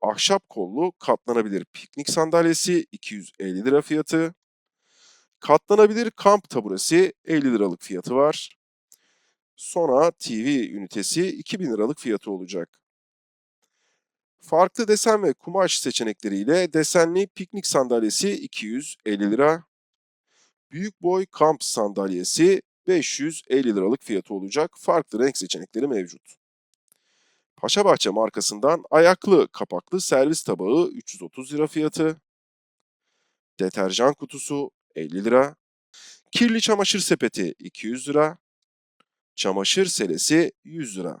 Ahşap kollu katlanabilir piknik sandalyesi 250 lira fiyatı. Katlanabilir kamp taburesi 50 liralık fiyatı var. Sonra TV ünitesi 2000 liralık fiyatı olacak. Farklı desen ve kumaş seçenekleriyle desenli piknik sandalyesi 250 lira. Büyük boy kamp sandalyesi 550 liralık fiyatı olacak. Farklı renk seçenekleri mevcut. Paşabahçe markasından ayaklı kapaklı servis tabağı 330 lira fiyatı. Deterjan kutusu 50 lira. Kirli çamaşır sepeti 200 lira. Çamaşır selesi 100 lira.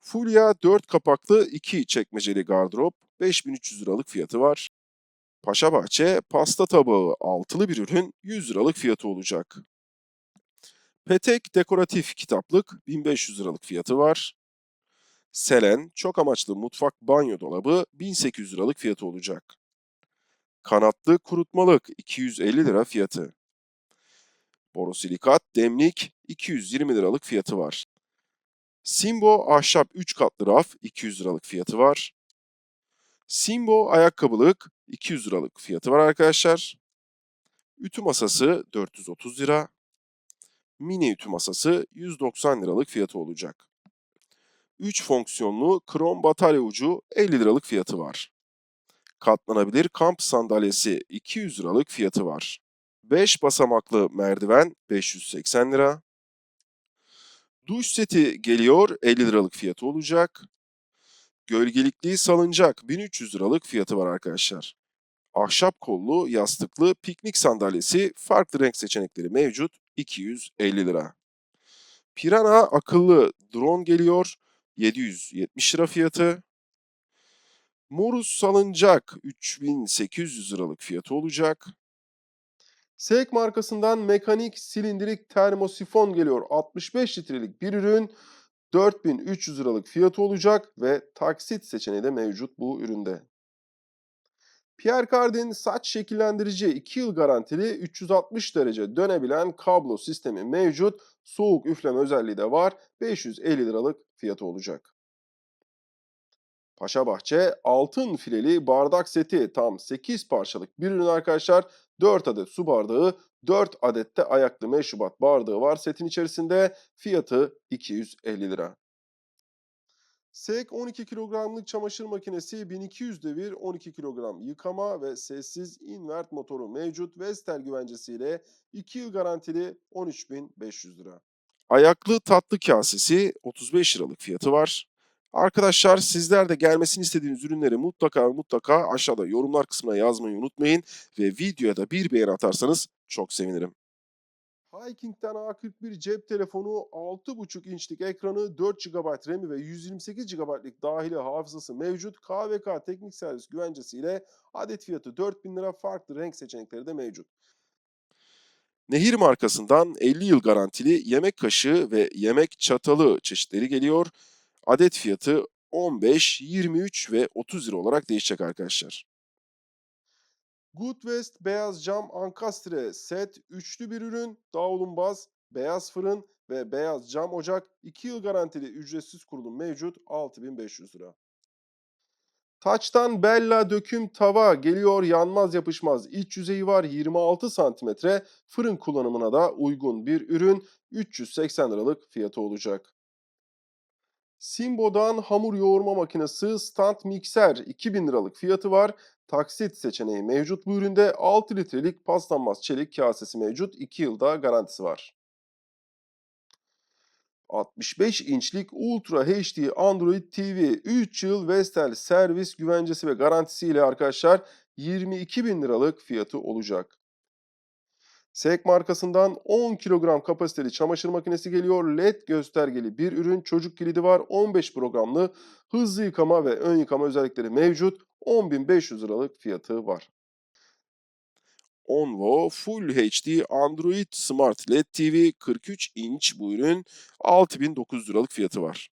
Fulya 4 kapaklı 2 çekmeceli gardırop 5300 liralık fiyatı var. Paşabahçe pasta tabağı altılı bir ürün 100 liralık fiyatı olacak. Petek dekoratif kitaplık 1500 liralık fiyatı var. Selen çok amaçlı mutfak banyo dolabı 1800 liralık fiyatı olacak. Kanatlı kurutmalık 250 lira fiyatı. Borosilikat demlik 220 liralık fiyatı var. Simbo ahşap 3 katlı raf 200 liralık fiyatı var. Simbo ayakkabılık 200 liralık fiyatı var arkadaşlar. Ütü masası 430 lira. Mini ütü masası 190 liralık fiyatı olacak. 3 fonksiyonlu krom batarya ucu 50 liralık fiyatı var. Katlanabilir kamp sandalyesi 200 liralık fiyatı var. 5 basamaklı merdiven 580 lira. Duş seti geliyor 50 liralık fiyatı olacak. Gölgelikli salıncak 1300 liralık fiyatı var arkadaşlar. Ahşap kollu yastıklı piknik sandalyesi farklı renk seçenekleri mevcut 250 lira. Pirana akıllı drone geliyor 770 lira fiyatı. Morus salıncak 3800 liralık fiyatı olacak. Seek markasından mekanik silindirik termosifon geliyor. 65 litrelik bir ürün 4300 liralık fiyatı olacak ve taksit seçeneği de mevcut bu üründe. Pierre Cardin saç şekillendirici 2 yıl garantili 360 derece dönebilen kablo sistemi mevcut. Soğuk üfleme özelliği de var. 550 liralık fiyatı olacak. Paşabahçe altın fileli bardak seti tam 8 parçalık bir ürün arkadaşlar. 4 adet su bardağı, 4 adet de ayaklı meşrubat bardağı var setin içerisinde. Fiyatı 250 lira. SEK 12 kilogramlık çamaşır makinesi 1200 devir 12 kilogram yıkama ve sessiz invert motoru mevcut. Vestel güvencesiyle 2 yıl garantili 13.500 lira. Ayaklı tatlı kasesi 35 liralık fiyatı var. Arkadaşlar sizler de gelmesini istediğiniz ürünleri mutlaka mutlaka aşağıda yorumlar kısmına yazmayı unutmayın. Ve videoya da bir beğeni atarsanız çok sevinirim. Hiking'den A41 cep telefonu 6.5 inçlik ekranı 4 GB RAM'i ve 128 GB'lik dahili hafızası mevcut. KVK teknik servis güvencesiyle adet fiyatı 4000 lira farklı renk seçenekleri de mevcut. Nehir markasından 50 yıl garantili yemek kaşığı ve yemek çatalı çeşitleri geliyor. Adet fiyatı 15, 23 ve 30 lira olarak değişecek arkadaşlar. Good West beyaz cam ankastre set üçlü bir ürün, davlumbaz, beyaz fırın ve beyaz cam ocak 2 yıl garantili ücretsiz kurulum mevcut 6500 lira. Taçtan Bella döküm tava geliyor yanmaz yapışmaz iç yüzeyi var 26 santimetre fırın kullanımına da uygun bir ürün 380 liralık fiyatı olacak. Simbo'dan hamur yoğurma makinesi stand mikser 2000 liralık fiyatı var. Taksit seçeneği mevcut bu üründe 6 litrelik paslanmaz çelik kasesi mevcut 2 yılda garantisi var. 65 inçlik Ultra HD Android TV 3 yıl Vestel servis güvencesi ve garantisiyle arkadaşlar 22 bin liralık fiyatı olacak. SEK markasından 10 kilogram kapasiteli çamaşır makinesi geliyor. LED göstergeli bir ürün. Çocuk kilidi var. 15 programlı hızlı yıkama ve ön yıkama özellikleri mevcut. 10.500 liralık fiyatı var. Onvo Full HD Android Smart LED TV 43 inç bu ürün 6900 liralık fiyatı var.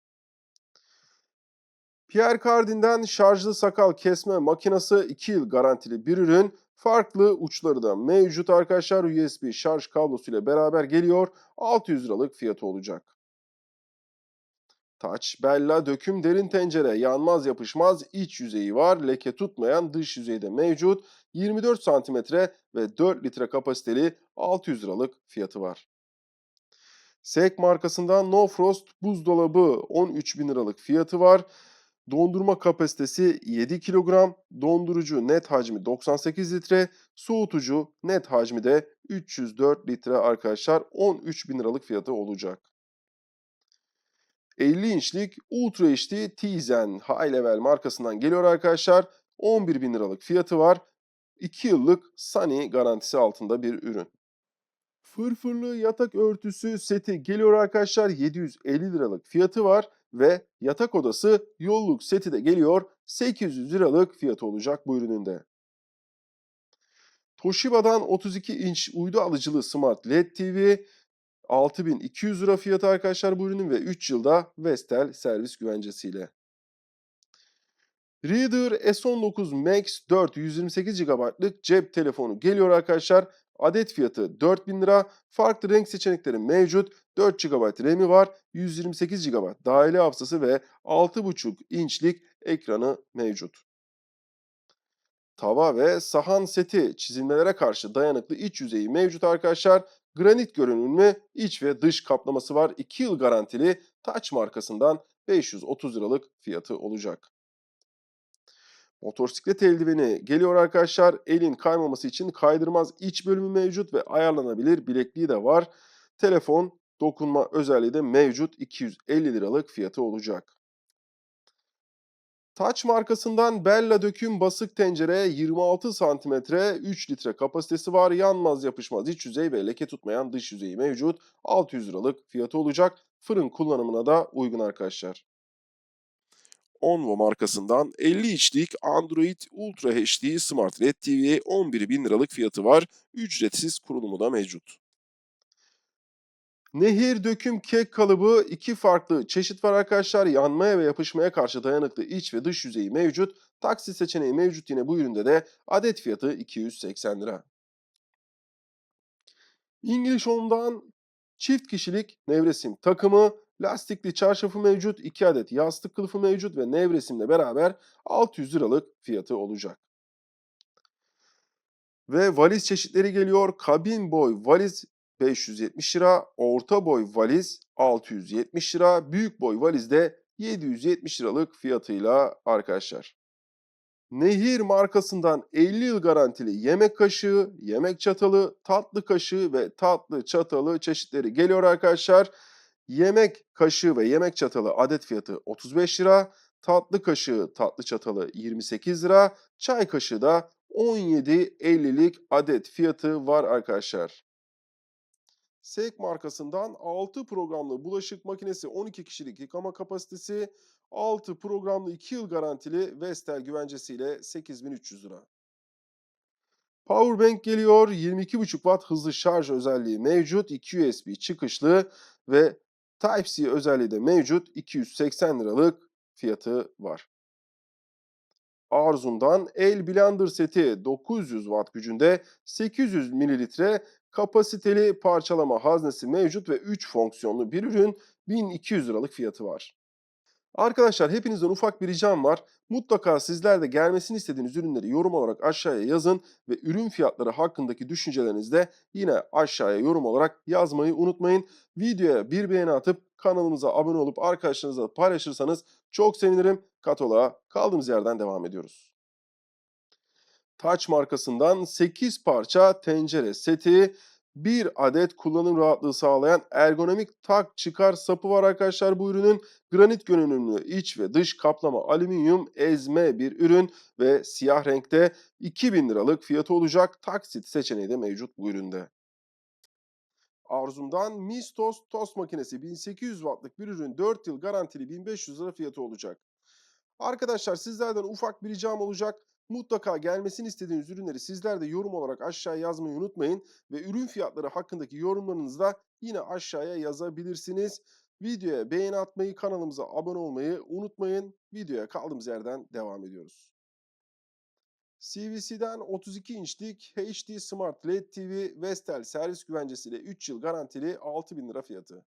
Pierre Cardin'den şarjlı sakal kesme makinesi 2 yıl garantili bir ürün. Farklı uçları da mevcut arkadaşlar. USB şarj kablosu ile beraber geliyor. 600 liralık fiyatı olacak. Taç, bella, döküm, derin tencere, yanmaz yapışmaz iç yüzeyi var. Leke tutmayan dış yüzeyde mevcut. 24 santimetre ve 4 litre kapasiteli 600 liralık fiyatı var. Sek markasından No Frost buzdolabı 13 bin liralık fiyatı var. Dondurma kapasitesi 7 kilogram, dondurucu net hacmi 98 litre, soğutucu net hacmi de 304 litre arkadaşlar 13 bin liralık fiyatı olacak. 50 inçlik Ultra HD Tizen High Level markasından geliyor arkadaşlar. 11 bin liralık fiyatı var. 2 yıllık Sunny garantisi altında bir ürün. Fırfırlı yatak örtüsü seti geliyor arkadaşlar. 750 liralık fiyatı var ve yatak odası yolluk seti de geliyor. 800 liralık fiyatı olacak bu ürünün de. Toshiba'dan 32 inç uydu alıcılı Smart LED TV 6200 lira fiyatı arkadaşlar bu ürünün ve 3 yılda Vestel servis güvencesiyle. Reader S19 Max 4 128 GB'lık cep telefonu geliyor arkadaşlar. Adet fiyatı 4000 lira. Farklı renk seçenekleri mevcut. 4 GB RAM'i var. 128 GB dahili hafızası ve 6,5 inçlik ekranı mevcut. Tava ve sahan seti çizilmelere karşı dayanıklı iç yüzeyi mevcut arkadaşlar. Granit görünümlü iç ve dış kaplaması var. 2 yıl garantili Touch markasından 530 liralık fiyatı olacak. Motosiklet eldiveni geliyor arkadaşlar. Elin kaymaması için kaydırmaz iç bölümü mevcut ve ayarlanabilir bilekliği de var. Telefon dokunma özelliği de mevcut. 250 liralık fiyatı olacak. Touch markasından Bella döküm basık tencere 26 santimetre 3 litre kapasitesi var. Yanmaz yapışmaz iç yüzey ve leke tutmayan dış yüzeyi mevcut. 600 liralık fiyatı olacak. Fırın kullanımına da uygun arkadaşlar. Onvo markasından 50 inçlik Android Ultra HD Smart LED TV'ye 11 bin liralık fiyatı var. Ücretsiz kurulumu da mevcut. Nehir döküm kek kalıbı iki farklı çeşit var arkadaşlar. Yanmaya ve yapışmaya karşı dayanıklı iç ve dış yüzeyi mevcut. Taksi seçeneği mevcut yine bu üründe de adet fiyatı 280 lira. English Home'dan çift kişilik nevresim takımı, lastikli çarşafı mevcut, 2 adet yastık kılıfı mevcut ve nevresimle beraber 600 liralık fiyatı olacak. Ve valiz çeşitleri geliyor. Kabin boy valiz 570 lira, orta boy valiz 670 lira, büyük boy valiz de 770 liralık fiyatıyla arkadaşlar. Nehir markasından 50 yıl garantili yemek kaşığı, yemek çatalı, tatlı kaşığı ve tatlı çatalı çeşitleri geliyor arkadaşlar. Yemek kaşığı ve yemek çatalı adet fiyatı 35 lira, tatlı kaşığı, tatlı çatalı 28 lira, çay kaşığı da 17.50'lik adet fiyatı var arkadaşlar. Seek markasından 6 programlı bulaşık makinesi 12 kişilik yıkama kapasitesi 6 programlı 2 yıl garantili Vestel güvencesiyle 8300 lira. Powerbank geliyor. 22,5 watt hızlı şarj özelliği mevcut. 2 USB çıkışlı ve Type-C özelliği de mevcut. 280 liralık fiyatı var. Arzum'dan El Blender seti 900 watt gücünde 800 mililitre kapasiteli parçalama haznesi mevcut ve 3 fonksiyonlu bir ürün 1200 liralık fiyatı var. Arkadaşlar hepinizden ufak bir ricam var. Mutlaka sizler de gelmesini istediğiniz ürünleri yorum olarak aşağıya yazın ve ürün fiyatları hakkındaki düşüncelerinizi de yine aşağıya yorum olarak yazmayı unutmayın. Videoya bir beğeni atıp kanalımıza abone olup arkadaşlarınızla paylaşırsanız çok sevinirim. Kataloğa kaldığımız yerden devam ediyoruz. Touch markasından 8 parça tencere seti, bir adet kullanım rahatlığı sağlayan ergonomik tak çıkar sapı var arkadaşlar bu ürünün. Granit görünümlü iç ve dış kaplama alüminyum ezme bir ürün ve siyah renkte 2000 liralık fiyatı olacak. Taksit seçeneği de mevcut bu üründe. Arzum'dan Mistos tost makinesi 1800 wattlık bir ürün 4 yıl garantili 1500 lira fiyatı olacak. Arkadaşlar sizlerden ufak bir ricam olacak. Mutlaka gelmesini istediğiniz ürünleri sizler de yorum olarak aşağıya yazmayı unutmayın. Ve ürün fiyatları hakkındaki yorumlarınızı da yine aşağıya yazabilirsiniz. Videoya beğeni atmayı, kanalımıza abone olmayı unutmayın. Videoya kaldığımız yerden devam ediyoruz. CVC'den 32 inçlik HD Smart LED TV Vestel servis güvencesiyle 3 yıl garantili 6000 lira fiyatı.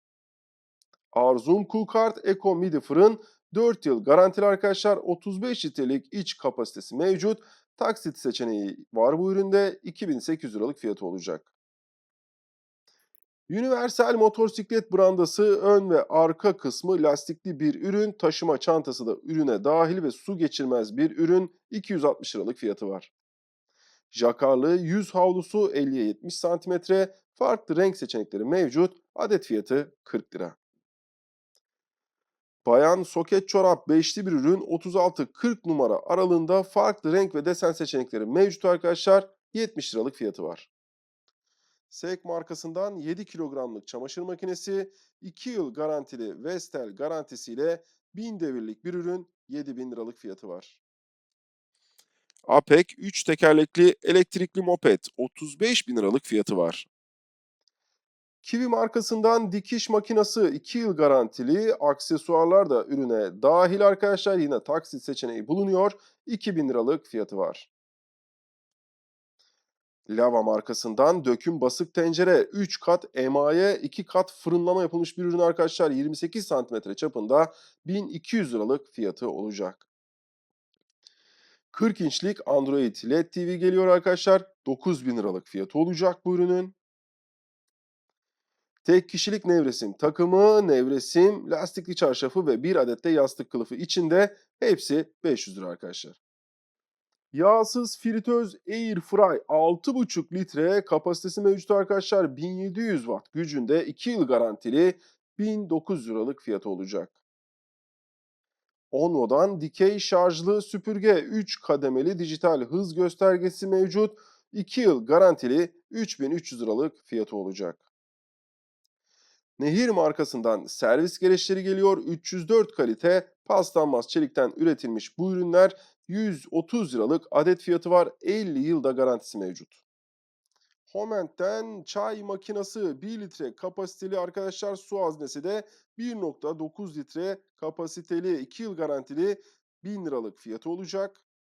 Arzum Cookart Eco Midi fırın 4 yıl garantili arkadaşlar 35 litrelik iç kapasitesi mevcut. Taksit seçeneği var bu üründe 2800 liralık fiyatı olacak. Universal motosiklet brandası ön ve arka kısmı lastikli bir ürün, taşıma çantası da ürüne dahil ve su geçirmez bir ürün 260 liralık fiyatı var. Jakarlı yüz havlusu 50'ye 70 cm, farklı renk seçenekleri mevcut, adet fiyatı 40 lira. Bayan soket çorap beşli bir ürün 36-40 numara aralığında farklı renk ve desen seçenekleri mevcut arkadaşlar. 70 liralık fiyatı var. Sek markasından 7 kilogramlık çamaşır makinesi 2 yıl garantili Vestel garantisiyle 1000 devirlik bir ürün 7000 liralık fiyatı var. Apek 3 tekerlekli elektrikli moped 35 bin liralık fiyatı var. Kiwi markasından dikiş makinası 2 yıl garantili, aksesuarlar da ürüne dahil arkadaşlar. Yine taksit seçeneği bulunuyor. 2000 liralık fiyatı var. Lava markasından döküm basık tencere 3 kat emaye 2 kat fırınlama yapılmış bir ürün arkadaşlar. 28 santimetre çapında 1200 liralık fiyatı olacak. 40 inçlik Android LED TV geliyor arkadaşlar. 9000 liralık fiyatı olacak bu ürünün. Tek kişilik nevresim takımı, nevresim, lastikli çarşafı ve bir adet de yastık kılıfı içinde hepsi 500 lira arkadaşlar. Yağsız fritöz Air Fry 6,5 litre kapasitesi mevcut arkadaşlar. 1700 watt gücünde 2 yıl garantili 1900 liralık fiyatı olacak. Onvo'dan dikey şarjlı süpürge 3 kademeli dijital hız göstergesi mevcut. 2 yıl garantili 3300 liralık fiyatı olacak. Nehir markasından servis gereçleri geliyor. 304 kalite paslanmaz çelikten üretilmiş bu ürünler 130 liralık adet fiyatı var. 50 yılda garantisi mevcut. Homent'ten çay makinesi 1 litre kapasiteli arkadaşlar su haznesi de 1.9 litre kapasiteli 2 yıl garantili 1000 liralık fiyatı olacak.